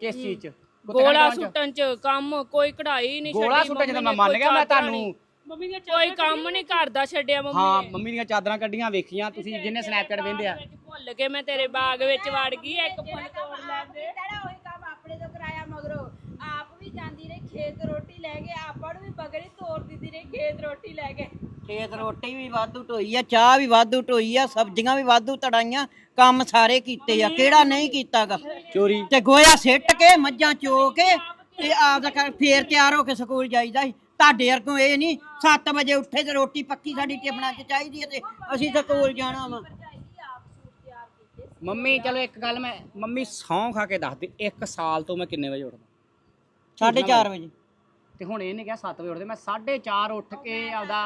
Speaker 1: ਕਿਸ ਚੀਜ਼ ਚ
Speaker 4: ਗੋਲਾ ਸੁੱਟਣ ਚ ਕੰਮ ਕੋਈ ਕਢਾਈ ਨਹੀਂ
Speaker 1: ਗੋਲਾ ਸੁੱਟਣ ਚ ਤਾਂ ਮੈਂ ਮੰਨ ਗਿਆ ਮੈਂ ਤੁਹਾਨੂੰ।
Speaker 2: ਮੰਮੀ ਦੀਆਂ
Speaker 4: ਕੋਈ ਕੰਮ ਨਹੀਂ ਕਰਦਾ ਛੱਡਿਆ ਮੰਮੀ
Speaker 1: ਹਾਂ ਮੰਮੀ ਦੀਆਂ ਚਾਦਰਾਂ ਕੱਢੀਆਂ ਵੇਖੀਆਂ ਤੁਸੀਂ ਜਿਹਨੇ ਸਨੈਪਚੈਟ ਵੇਂਦੇ ਆ।
Speaker 4: ਭੁੱਲ ਕੇ ਮੈਂ ਤੇਰੇ ਬਾਗ ਵਿੱਚ ਵੜ ਗਈ ਇੱਕ ਫੁੱਲ ਤੋੜ ਲੈਂਦੇ
Speaker 3: ਤੇਰਾ ਉਹੀ ਕੰਮ ਆਪਣੇ ਤੋਂ ਕਰਾਇਆ ਮਗਰੋਂ ਆਪ ਵੀ ਜਾਂਦੀ ਰਹੀ ਖੇਤ ਰੋਟੀ ਲੈ ਕੇ ਆਪਾਂ ਨੂੰ ਵੀ ਬਗੜੀ ਤੋੜ ਦਿੰਦੀ ਰਹੀ ਖੇਤ ਰੋਟੀ ਲੈ ਕੇ।
Speaker 5: ਖੇਤ ਰੋਟੀ ਵੀ ਵਾਧੂ ਢੋਈ ਆ ਚਾਹ ਵੀ ਵਾਧੂ ਢੋਈ ਆ ਸਬਜ਼ੀਆਂ ਵੀ ਵਾਧੂ ਤੜਾਈਆਂ ਕੰਮ ਸਾਰੇ ਕੀਤੇ ਆ। ਕਿਹੜਾ ਨਹੀਂ ਕੀਤਾਗਾ?
Speaker 1: ਚੋਰੀ।
Speaker 5: ਤੇ ਗੋਇਆ ਸਿੱਟ ਕੇ ਮੱਝਾਂ ਚੋ ਕੇ ਤੇ ਆਪਦਾ ਘਰ ਫੇਰ ਤਿਆਰ ਹੋ ਕੇ ਸਕੂਲ ਜਾਈਦਾ ਸੀ। ਤੁਹਾਡੇ ਵਰਗੋਂ ਇਹ ਨਹੀਂ 7 ਵਜੇ ਉੱਠੇ ਤੇ ਰੋਟੀ ਪੱਕੀ ਸਾਡੀ ਟਿਫਨਾਂ 'ਚ ਚਾਹੀਦੀ ਹੈ ਤੇ ਅਸੀਂ ਸਕੂਲ ਜਾਣਾ ਵਾ।
Speaker 1: ਮੰਮੀ ਚਲੋ ਇੱਕ ਗੱਲ ਮੈਂ ਮੰਮੀ ਸੌਂ ਖਾ ਕੇ ਦੱਸ ਦੇ ਇੱਕ ਸਾਲ ਤੋਂ ਮੈਂ ਕਿੰਨੇ ਵਜੇ ਉੱਠਦਾ?
Speaker 5: 4:30 ਵਜੇ।
Speaker 1: ਤੇ ਹੁਣ ਇਹਨੇ ਕਿਹਾ 7 ਵਜੇ ਉੱਠਦੇ ਮੈਂ 4:30 ਉੱਠ ਕੇ ਆਪਦਾ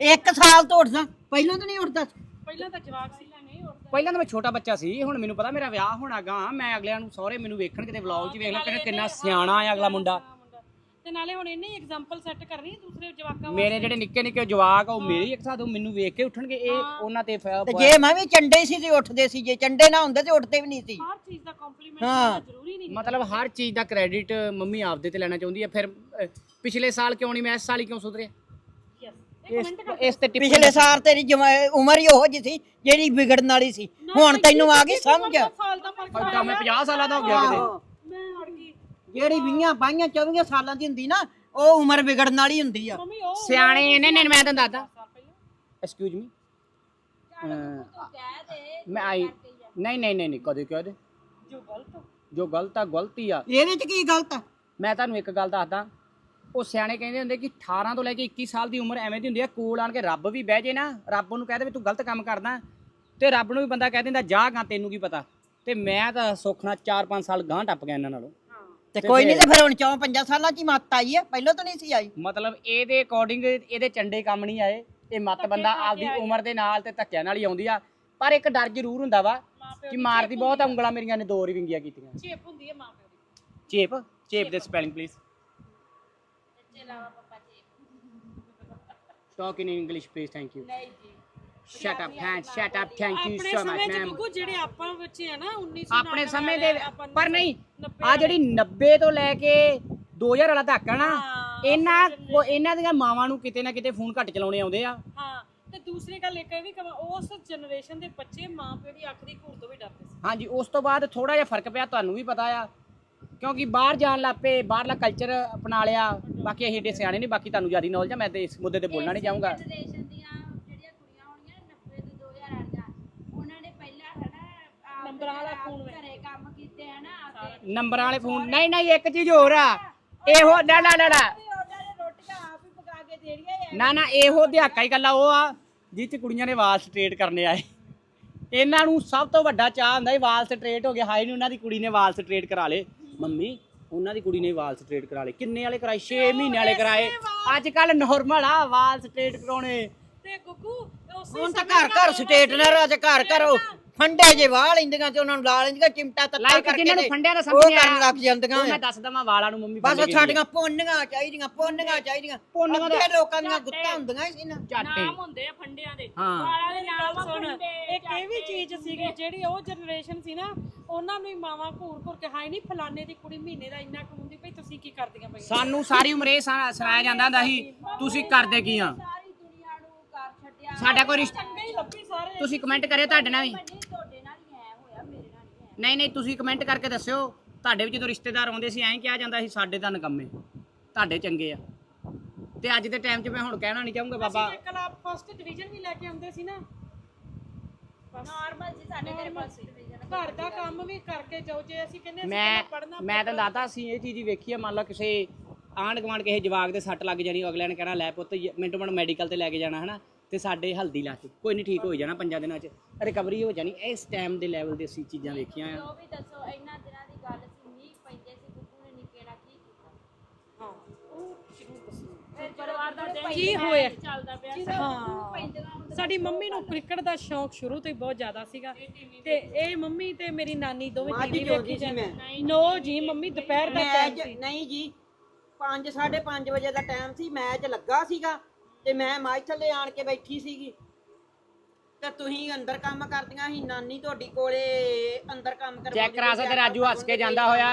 Speaker 5: ਇੱਕ ਸਾਲ ਤੋਂ ਉੱਠਦਾ ਪਹਿਲਾਂ ਤਾਂ ਨਹੀਂ ਉੱਠਦਾ ਸੀ।
Speaker 2: ਪਹਿਲਾਂ ਤਾਂ ਜਵਾਕ ਸੀ ਨਹੀਂ ਉੱਠਦਾ।
Speaker 1: ਪਹਿਲਾਂ ਤਾਂ ਮੈਂ ਛੋਟਾ ਬੱਚਾ ਸੀ ਹੁਣ ਮੈਨੂੰ ਪਤਾ ਮੇਰਾ ਵਿਆਹ ਹੋਣਾ ਗਾ ਮੈਂ ਅਗਲਿਆਂ ਨੂੰ ਸਹੁਰੇ ਮੈਨੂੰ ਵੇਖਣ ਕਿਤੇ ਵਲੌਗ 'ਚ ਵੇਖ ਲੈਣ ਕਿ ਕਿੰਨਾ ਸਿਆਣਾ ਆ ਅਗਲਾ ਮੁੰਡਾ।
Speaker 2: ਤੇ ਨਾਲੇ ਹੁਣ ਇਹਨੇ ਐਗਜ਼ਾਮਪਲ ਸੈੱਟ ਕਰਨੀ ਹੈ ਦੂਸਰੇ ਜਵਾਕਾਂ
Speaker 1: ਮੇਰੇ ਜਿਹੜੇ ਨਿੱਕੇ ਨਿੱਕੇ ਜਵਾਕ ਆ ਉਹ ਮੇਰੇ ਹੀ ਇੱਕ ਸਾਥ ਉਹ ਮੈਨੂੰ ਵੇਖ ਕੇ ਉੱਠਣਗੇ ਇਹ ਉਹਨਾਂ ਤੇ ਫ-
Speaker 5: ਤੇ ਜੇ ਮੈਂ ਵੀ ਚੰਡੇ ਸੀ ਤੇ ਉੱਠਦੇ ਸੀ ਜੇ ਚੰਡੇ ਨਾ ਹੁੰਦੇ ਤੇ ਉੱਠਦੇ ਵੀ ਨਹੀਂ ਸੀ।
Speaker 2: ਹਰ ਚੀਜ਼ ਦਾ ਕੰਪਲੀਮੈਂਟ
Speaker 5: ਹਾਂ।
Speaker 2: ਕਰਨਾ ਜ਼ਰੂਰੀ ਨਹੀਂ
Speaker 1: ਮਤਲਬ ਹਰ ਚੀਜ਼ ਦਾ ਕ੍ਰੈਡਿਟ ਮੰਮੀ ਆਪਦੇ ਤੇ ਲੈਣਾ ਚਾਹੁੰਦੀ ਹੈ ਫਿਰ ਅਹ, ਪਿਛਲੇ ਸਾਲ ਕਿਉਂ ਨਹੀਂ ਮੈਂ ਇਸ ਸਾਲ ਹੀ ਕਿਉਂ ਸੁਧਰਿਆ? ਇਸ ਇਸ ਤੇ ਟਿੱਪਣੀ
Speaker 5: ਪਿਛਲੇ ਸਾਲ ਤੇਰੀ ਜਮਾ- ਉਮਰ ਹੀ ਉਹੋ ਜੀ ਸੀ ਜਿਹੜੀ ਵਿਗੜਨ ਵਾਲੀ ਸੀ। ਹੁਣ ਤੈਨੂੰ ਆ ਗਈ ਸਮਝ।
Speaker 2: ਸਾਲ ਦਾ ਫ਼ਰਕ
Speaker 1: ਤਾਂ ਮੈਂ 50 ਸਾਲਾਂ ਦਾ ਹੋ ਗਿਆ ਕਿਤੇ।
Speaker 2: ਮੈਂ ਅੜ ਗਈ।
Speaker 5: ਜਿਹੜੀ 20 22 24 ਸਾਲਾਂ ਦੀ ਹੁੰਦੀ ਨਾ ਉਹ ਉਮਰ ਵਿਗੜਨ ਵਾਲੀ ਹੁੰਦੀ ਆ।
Speaker 2: ਮੰਮੀ ਉਹ
Speaker 1: ਸਿਆਣੇ ਇਹਨੇ ਨੇ ਮੈਂ ਤੁਹਾਨੂੰ ਦੱਸਦਾ।
Speaker 2: ਸਾਲ ਪਹਿਲਾਂ।
Speaker 1: ਐਕਸਕਿਊਜ਼ ਮੀ
Speaker 3: ਕਹਿ ਦੇ
Speaker 1: ਮੈਂ ਆਈ ਨਹੀਂ ਨਹੀਂ ਨਹੀਂ ਨਹੀਂ ਕਦੇ ਕਹਦੇ
Speaker 2: ਜੋ ਗਲਤ
Speaker 1: ਜੋ ਗਲਤ ਆ ਗਲਤੀ ਆ।
Speaker 5: ਇਹਦੇ ਚ ਕੀ ਗਲਤ ਆ?
Speaker 1: ਮੈਂ ਤੁਹਾਨੂੰ ਇੱਕ ਗੱਲ ਦੱਸਦਾ। ਉਹ ਸਿਆਣੇ ਕਹਿੰਦੇ ਹੁੰਦੇ ਕਿ 18 ਤੋਂ ਲੈ ਕੇ 21 ਸਾਲ ਦੀ ਉਮਰ ਐਵੇਂ ਦੀ ਹੁੰਦੀ ਆ ਕੋਲ ਆਣ ਕੇ ਰੱਬ ਵੀ ਬਹਿ ਜੇ ਨਾ ਰੱਬ ਨੂੰ ਕਹਿ ਦੇ ਵੀ ਤੂੰ ਗਲਤ ਕੰਮ ਕਰਦਾ। ਤੇ ਰੱਬ ਨੂੰ ਵੀ ਬੰਦਾ ਕਹਿ ਦਿੰਦਾ ਜਾ ਗਾ ਤੈਨੂੰ ਕੀ ਪਤਾ? ਤੇ ਮੈਂ ਤਾਂ ਸੁੱਖ ਨਾਲ 4-5 ਸਾਲ ਗਾਂਹ ਟੱਪ ਗਿਆ ਇਹਨਾਂ ਨਾਲੋਂ।
Speaker 5: ਤੇ ਕੋਈ ਨਹੀਂ ਤੇ ਫਿਰ ਹੁਣ 4 5 ਸਾਲਾਂ ਚ ਹੀ ਮੱਤ ਆਈ ਆ ਪਹਿਲਾਂ ਤਾਂ ਨਹੀਂ ਸੀ ਆਈ।
Speaker 1: ਮਤਲਬ ਇਹਦੇ ਅਕੋਰਡਿੰਗ ਇਹਦੇ ਚੰਡੇ ਕੰਮ ਨਹੀਂ ਆਏ। ਇਹ ਮਤ ਬੰਦਾ ਆਪਦੀ ਉਮਰ ਦੇ ਨਾਲ ਤੇ ਧੱਕਿਆਂ ਨਾਲ ਹੀ ਆਉਂਦੀ ਆ। ਪਰ ਇੱਕ ਡਰ ਜ਼ਰੂਰ ਹੁੰਦਾ ਵਾ ਕਿ ਮਾਰਦੀ ਬਹੁਤ ਆ। ਉਂਗਲਾਂ ਮੇਰੀਆਂ ਨੇ ਦੋ ਰੀ ਵਿੰਗੀਆਂ ਕੀਤੀਆਂ।
Speaker 2: ਚੇਪ ਹੁੰਦੀ ਹੈ ਮਾਂ ਪਿਓ ਦੀ।
Speaker 1: ਚੇਪ? ਚੇਪ ਦੇ spelling please talk in English please thank you
Speaker 3: ਨਹੀਂ ਜੀ।
Speaker 1: Shut up hand shut up thank you so much ma'am
Speaker 2: ਜਿਹੜੇ ਆਪਾਂ ਵਿੱਚ ਆ ਨਾ 1900
Speaker 1: ਆਪਣੇ ਸਮੇਂ ਦੇ ਪਰ ਨਹੀਂ ਆ ਜਿਹੜੀ 90 ਤੋਂ ਲੈ ਕੇ 2000 ਵਾਲਾ ਤੱਕ ਆ ਨਾ ਇਹਨਾਂ ਇਹਨਾਂ ਦੀਆਂ ਮਾਵਾਂ ਨੂੰ ਕਿਤੇ ਨਾ ਕਿਤੇ ਫੋਨ ਘੱਟ ਚਲਾਉਣੇ ਆਉਂਦੇ ਆ।
Speaker 2: ਹਾਂ ਤੇ ਦੂਸਰੀ ਗੱਲ ਇੱਕ ਇਹ ਵੀ ਕਵਾਂ ਉਸ ਜਨਰੇਸ਼ਨ ਦੇ ਬੱਚੇ ਮਾਂ ਪਿਓ ਦੀ ਅੱਖ ਦੀ ਘੂਰ ਤੋਂ ਵੀ ਡਰਦੇ ਸੀ।
Speaker 1: ਹਾਂਜੀ ਉਸ ਤੋਂ ਬਾਅਦ ਥੋੜਾ ਜਿਹਾ ਫ਼ਰਕ ਪਿਆ ਤੁਹਾਨੂੰ ਵੀ ਪਤਾ ਆ। ਕਿਉਂਕਿ ਬਾਹਰ ਜਾਣ ਲੱਪੇ ਬਾਹਰਲਾ ਕਲਚਰ ਅਪਣਾ ਲਿਆ। ਬਾਕੀ ਅਸੀਂ ਏਡੇ ਸਿਆਣੇ ਨਹੀਂ ਬਾਕੀ ਤੁਹਾਨੂੰ ਜ਼ਿਆਦਾ ਨੌਲੇਜ ਆ ਮੈਂ ਤੇ ਇਸ ਮੁੱਦੇ ਤੇ ਬੋਲਣਾ ਨਹੀਂ ਚਾਹੂੰਗਾ।
Speaker 3: ਜਨਰੇਸ਼ਨ ਦੀਆਂ ਜਿਹੜੀਆਂ ਕੁੜੀਆਂ ਹੋਣਗੀਆਂ 90 ਤੇ 2000 ਵਾਲੀਆਂ ਉਹਨਾਂ ਨੇ ਪਹਿਲਾਂ ਹਨਾ ਆਪ
Speaker 2: ਨੰਬਰਾਂ ਵਾਲਾ ਫੋਨ
Speaker 3: ਘਰੇ ਕੰਮ ਕੀਤੇ ਹਨਾ ਆਪਦੇ
Speaker 1: ਨੰਬਰਾਂ ਵਾਲੇ ਫੋਨ ਨਹੀਂ ਨਹੀਂ ਇੱਕ ਚੀਜ਼ ਹੋਰ ਆ। ਇਹੋ ਨਾ ਨਾ ਨਾ ਨਾ
Speaker 3: ਵੀ ਉਹਨਾਂ ਨੇ ਰੋਟੀਆਂ ਆਪ ਹੀ ਪਕਾ ਕੇ ਦੇਣੀਆਂ
Speaker 1: ਨਾ ਨਾ ਇਹੋ ਦਿਹਾਕਾ ਹੀ ਗੱਲਾਂ ਉਹ ਆ ਜਿਹ ਚ ਕੁੜੀਆਂ ਨੇ ਵਾਲ ਸਟ੍ਰੇਟ ਕਰਨੇ ਆਏ। ਇਹਨਾਂ ਨੂੰ ਸਭ ਤੋਂ ਵੱਡਾ ਚਾਹ ਹੁੰਦਾ ਸੀ ਵਾਲ ਸਟ੍ਰੇਟ ਹੋ ਗਏ। ਹਾਏ ਨੀ ਉਹਨਾਂ ਦੀ ਕੁੜੀ ਨੇ ਵਾਲ ਸਟ੍ਰੇਟ ਕਰਾ ਲਏ। ਮੰਮੀ ਉਹਨਾਂ ਦੀ ਕੁੜੀ ਨੇ ਵਾਲ ਸਟ੍ਰੇਟ ਕਰਾ ਲਏ। ਕਿੰਨੇ ਵਾਲੇ ਕਰਾਏ? 6 ਮਹੀਨੇ ਵਾਲੇ ਕਰਾਏ। ਅੱਜ ਕੱਲ ਨਾਰਮਲ ਆ ਵਾਲ ਸਟ੍ਰੇਟ ਕਰਾਉਣੇ।
Speaker 2: ਤੇ ਗੁੱਗੂ ਉਸੇ
Speaker 5: ਹੁਣ ਤਾਂ ਘਰ ਘਰ ਸਟੇਟਨਰ ਤੇ ਘਰ ਘਰ ਫੰਡੇ ਜੇ ਵਾਹ ਲੈਂਦੀਆਂ ਤੇ ਉਹਨਾਂ ਨੂੰ ਲਾ ਲੈਂਦੀਆਂ ਚਿਮਟਾ ਤੱਤਾ
Speaker 1: ਲਾਈਕ
Speaker 5: ਕਰਕੇ
Speaker 1: ਜਿਨ੍ਹਾਂ ਨੂੰ ਫੰਡਿਆਂ ਦਾ
Speaker 5: ਉਹ
Speaker 1: ਸਮਝ ਨਹੀਂ ਆਇਆ
Speaker 5: ਲੱਗ ਜਾਂਦੀਆਂ
Speaker 1: ਉਹ ਮੈਂ। ਦੱਸ ਦਵਾਂ ਵਾਲਾਂ ਨੂੰ ਮੰਮੀ
Speaker 5: ਬਸ ਸਾਡੀਆਂ ਪੋਨੀਆਂ ਚਾਹੀਦੀਆਂ ਪੋਨੀਆਂ ਚਾਹੀਦੀਆਂ।
Speaker 1: ਪੋਨੀਆਂ ਦਾ-
Speaker 5: ਅੱਗੇ ਲੋਕਾਂ ਦੀਆਂ ਗੁੱਤਾਂ ਹੁੰਦੀਆਂ ਸੀ ਨਾ।
Speaker 4: ਨਾਮ ਹੁੰਦੇ ਆ ਫੰਡਿਆਂ ਦੇ।
Speaker 1: ਹਾਂ।
Speaker 4: ਵਾਲਾਂ ਦੇ ਨਾਮ
Speaker 2: ਸੁਣ। ਇੱਕ ਇਹ ਵੀ ਚੀਜ਼ ਸੀਗੀ ਜਿਹੜੀ ਉਹ ਜਨਰੇਸ਼ਨ ਸੀ ਨਾ ਉਹਨਾਂ ਨੂੰ ਹੀ ਮਾਵਾਂ ਘੂਰ ਘੂਰ ਕੇ ਹਾਈ ਨਹੀਂ ਫਲਾਣੇ ਦੀ ਕੁੜੀ ਮਹੀਨੇ ਦਾ ਇੰਨਾ ਕਮਾਉਂਦੀ ਭਈ ਤੁਸੀਂ ਕੀ ਕਰਦੀਆਂ ਪਈਆਂ?
Speaker 1: ਸਾਨੂੰ ਸਾਰੀ ਉਮਰ ਇਹ ਸੁਣਾ- ਸੁਣਾਇਆ ਜਾਂਦਾ ਹੁੰਦਾ ਸੀ ਤੁਸੀਂ ਕਰਦੇ ਕੀ ਆ?
Speaker 3: ਸਾਰੀ ਦੁਨੀਆ ਨੂੰ ਕਰ ਛੱਡਿਆ।
Speaker 1: ਸਾਡਾ ਕੋਈ ਰਿਸ਼ਤਾ ਤੁਸੀਂ ਕਮੈਂਟ ਕਰਿਓ ਤੁਹਾਡੇ ਨਾਲ ਵੀ
Speaker 3: ਨਹੀਂ ਤੁਹਾਡੇ ਨਾਲ ਹੀ ਐ ਹੋਇਆ ਮੇਰੇ ਨਾਲ ਨਹੀਂ
Speaker 1: ਨਹੀਂ ਤੁਸੀਂ ਕਮੈਂਟ ਕਰਕੇ ਦੱਸਿਓ। ਤੁਹਾਡੇ ਵੀ ਜਦੋਂ ਰਿਸ਼ਤੇਦਾਰ ਆਉਂਦੇ ਸੀ ਐਂ ਕਿਹਾ ਜਾਂਦਾ ਸੀ ਸਾਡੇ ਤਾਂ ਨਕੰਮੇ। ਤੁਹਾਡੇ ਚੰਗੇ ਆ। ਤੇ ਅੱਜ ਦੇ ਟਾਈਮ 'ਚ ਮੈਂ ਹੁਣ ਕਹਿਣਾ ਨਹੀਂ ਚਾਹੂੰਗਾ ਬਾਬਾ।
Speaker 2: ਅਸੀਂ ਕਲਾਬ ਫਸਟ ਡਿਵੀਜ਼ਨ ਵੀ ਲੈ ਕੇ ਆਉਂਦੇ ਸੀ ਨਾ।
Speaker 3: ਨਾਰਮਲ ਸੀ ਸਾਡੇ ਘਰੇ ਫਸਟ ਡਿਵੀਜ਼ਨ
Speaker 2: ਘਰ ਦਾ ਕੰਮ ਵੀ ਕਰਕੇ ਜਾਓ ਜੇ ਅਸੀਂ ਕਹਿੰਦੇ ਅਸੀਂ
Speaker 1: ਮੈਂ
Speaker 2: ਪਹਿਲਾਂ ਪੜ੍ਹਨਾ
Speaker 1: ਮੈਂ ਤਾਂ ਦਾਤਾ ਅਸੀਂ ਇਹ ਚੀਜ਼ ਹੀ ਵੇਖੀ ਆ। ਮੰਨ ਲਓ ਕਿਸੇ ਆਂਢ ਗੁਆਂਢ ਕਿਸੇ ਜਵਾਕ ਦੇ ਸੱਟ ਲੱਗ ਜਾਣੀ ਅਗਲੇ ਨੇ ਕਹਿਣਾ ਲੈ ਪੁੱਤ ਮਿੰਟੋ ਮਿੰਟ ਮੈਡੀਕਲ ਤੇ ਲੈ ਕੇ ਜਾਣਾ ਹਨਾ? ਤੇ ਸਾਡੇ ਹਲਦੀ ਲਾ ਕੇ। ਕੋਈ ਨਹੀਂ ਠੀਕ ਹੋ ਜਾਣਾ ਪੰਜਾਂ ਦਿਨਾਂ 'ਚ। ਰਿਕਵਰੀ ਹੋ ਜਾਣੀ। ਇਸ ਟਾਈਮ ਦੇ ਲੈਵਲ ਤੇ ਅਸੀਂ ਚੀਜ਼ਾਂ ਵੇਖੀਆਂ ਆ।
Speaker 3: ਉਹ ਵੀ ਦੱਸੋ ਇੰਨਾ ਦਿਨਾਂ ਦੀ ਗੱਲ ਸੀ ਮੀਂਹ ਪੈਂਦੇ ਸੀ ਗੁੱਗੂ ਨੇ ਨਿੱਕੇ ਨਾਲ ਕੀ ਕੀਤਾ।
Speaker 2: ਹਾਂ। ਉਹ ਜ਼ਰੂਰ ਦੱਸੋ।
Speaker 3: ਫਿਰ
Speaker 4: ਪਰਿਵਾਰ ਦਾ ਦਿਨ
Speaker 2: ਕੀ ਹੋਇਆ।
Speaker 4: ਚੱਲਦਾ ਪਿਆ
Speaker 2: ਹਾਂ। ਸਾਡੀ ਮੰਮੀ ਨੂੰ ਕ੍ਰਿਕਟ ਦਾ ਸ਼ੌਂਕ ਸ਼ੁਰੂ ਤੋਂ ਹੀ ਬਹੁਤ ਜ਼ਿਆਦਾ ਸੀਗਾ। ਤੇ ਇਹ ਮੰਮੀ ਤੇ ਮੇਰੀ ਨਾਨੀ ਦੋਵੇਂ
Speaker 5: ਮਾਝੀ
Speaker 2: ਟੀਵੀ
Speaker 5: ਜੋਗੀ
Speaker 2: ਵੇਖੀ
Speaker 5: ਸੀ ਮੈਂ।
Speaker 2: ਜਾਂਦੇ ਨੋ ਜੀ ਮੰਮੀ ਦੁਪਹਿਰ ਦਾ ਟਾਈਮ
Speaker 5: ਮੈਚ
Speaker 2: ਸੀ।
Speaker 5: ਨਹੀਂ ਜੀ 5 5:30 ਵਜੇ ਦਾ ਟਾਈਮ ਸੀ। ਮੈਚ ਲੱਗਾ ਸੀਗਾ। ਤੇ ਮੈਂ ਮਾਈ ਥੱਲੇ ਆਣ ਕੇ ਬੈਠੀ ਸੀਗੀ। ਤੇ ਤੁਸੀਂ ਅੰਦਰ ਕੰਮ ਕਰਦੀਆਂ ਸੀ ਨਾਨੀ ਤੁਹਾਡੀ ਕੋਲੇ ਅੰਦਰ ਕੰਮ ਕਰਵਾਉਂਦੀ
Speaker 1: ਚੈੱਕ ਕਰਾ ਸਕਦੇ ਰਾਜੂ ਹੱਸ ਕੇ ਜਾਂਦਾ ਹੋਇਆ।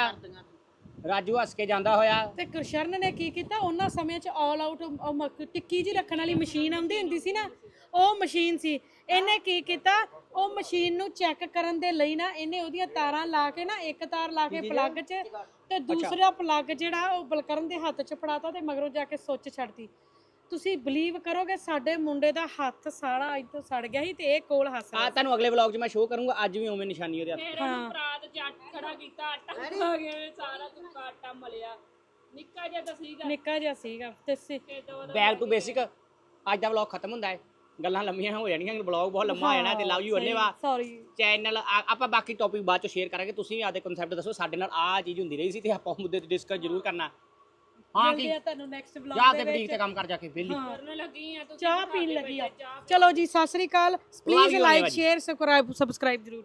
Speaker 1: ਰਾਜੂ ਹੱਸ ਕੇ ਜਾਂਦਾ ਹੋਇਆ।
Speaker 2: ਤੇ ਗੁਰਸ਼ਰਨ ਨੇ ਕੀ ਕੀਤਾ ਉਹਨਾਂ ਸਮੇਂ 'ਚ ਆਲ ਆਊਟ ਟਿੱਕੀ ਜੀ ਰੱਖਣ ਵਾਲੀ ਮਸ਼ੀਨ ਆਉਂਦੀ ਹੁੰਦੀ ਸੀ ਨਾ ਉਹ ਮਸ਼ੀਨ ਸੀ। ਇਹਨੇ ਕੀ ਕੀਤਾ ਉਹ ਮਸ਼ੀਨ ਨੂੰ ਚੈੱਕ ਕਰਨ ਦੇ ਲਈ ਨਾ ਇਹਨੇ ਉਹਦੀਆਂ ਤਾਰਾਂ ਲਾ ਕੇ ਨਾ ਇੱਕ ਤਾਰ ਲਾ ਕੇ ਪਲੱਗ 'ਚ ਤੇ ਦੂਸਰਾ ਪਲੱਗ ਜਿਹੜਾ ਉਹ ਬਲਕਰਨ ਦੇ ਹੱਥ 'ਚ ਫੜਾਤਾ ਤੇ ਮਗਰੋਂ ਜਾ ਕੇ ਸੁੱਚ ਛੱਡਤੀ। ਤੁਸੀਂ ਬਲੀਵ ਕਰੋਗੇ ਸਾਡੇ ਮੁੰਡੇ ਦਾ ਹੱਥ ਸਾਰਾ ਇੱਥੋਂ ਸੜ ਗਿਆ ਸੀ ਤੇ ਇਹ ਕੋਲ ਹੱਸ
Speaker 1: ਆ
Speaker 2: ਰਿਹਾ
Speaker 1: ਤੁਹਾਨੂੰ ਅਗਲੇ ਵਲੌਗ 'ਚ ਮੈਂ ਸ਼ੋਅ ਕਰੂੰਗਾ ਅੱਜ ਵੀ ਉਵੇਂ ਨਿਸ਼ਾਨੀ ਉਹਦੇ ਹੱਥ।
Speaker 4: ਫਿਰ ਉਹਨੂੰ ਪ੍ਰਾਤ ਜੱਟ ਖੜਾ ਕੀਤਾ ਆਟਾ ਖਾ ਗਿਆ ਸਾਰਾ ਤੁੱਕਾ ਆਟਾ ਮਲਿਆ। ਨਿੱਕਾ ਜਿਹਾ ਤਾਂ ਸੀਗਾ।
Speaker 2: ਨਿੱਕਾ ਜਿਹਾ ਸੀਗਾ ਤੇ ਸੀ
Speaker 4: ਤੇ ਦੋ ਉਹਦਾ
Speaker 1: ਬੈਕ ਟੂ ਬੇਸਿਕ ਅੱਜ ਦਾ ਵਲੌਗ ਖਤਮ ਹੁੰਦਾ ਹੈ। ਗੱਲਾਂ ਲੰਮੀਆਂ ਹੋ ਜਾਣੀਆਂ ਵਲੌਗ ਬਹੁਤ ਲੰਮਾ ਹੋ ਜਾਣਾ ਤੇ ਲਵ ਯੂ ਅੰਨੇਵਾ
Speaker 2: ਸੌਰੀ
Speaker 1: ਚੈਨਲ ਆਪਾਂ ਬਾਕੀ ਟੌਪਿਕ ਬਾਅਦ ਚ ਸ਼ੇਅਰ ਕਰਾਂਗੇ ਤੁਸੀਂ ਆਦੇ ਕਨਸੈਪਟ ਦੱਸੋ ਸਾਡੇ ਨਾਲ ਆ ਚੀਜ਼ ਹੁੰਦੀ ਰਹੀ ਸੀ ਤੇ ਆਪਾਂ ਉਹ ਮੁੱਦੇ ਤੇ ਡਿਸਕਸ ਜ਼ਰੂਰ ਕਰਨਾ। ਹਾਂ
Speaker 2: ਮਿਲਦੇ
Speaker 1: ਕੀ
Speaker 2: ਆ ਤੁਹਾਨੂੰ ਨੈਕਸਟ
Speaker 1: ਜਾ
Speaker 2: ਵਲੌਗ
Speaker 1: ਕੇ
Speaker 2: ਦੇ
Speaker 1: ਬੁਟੀਕ ਤੇ
Speaker 2: ਵਿੱਚ।
Speaker 1: ਕੰਮ ਕਰ ਜਾ ਕੇ ਵਿਹਲੀ।
Speaker 4: ਕਰਨ ਲੱਗੀ ਆ ਤੁਸੀਂ
Speaker 2: ਚਾਹ ਪੀਣ ਲੱਗੀ ਆ। ਚਲੋ ਜੀ ਸਤਿ ਸ੍ਰੀ ਅਕਾਲ। Please like. Share subscribe subscribe ਜ਼ਰੂਰ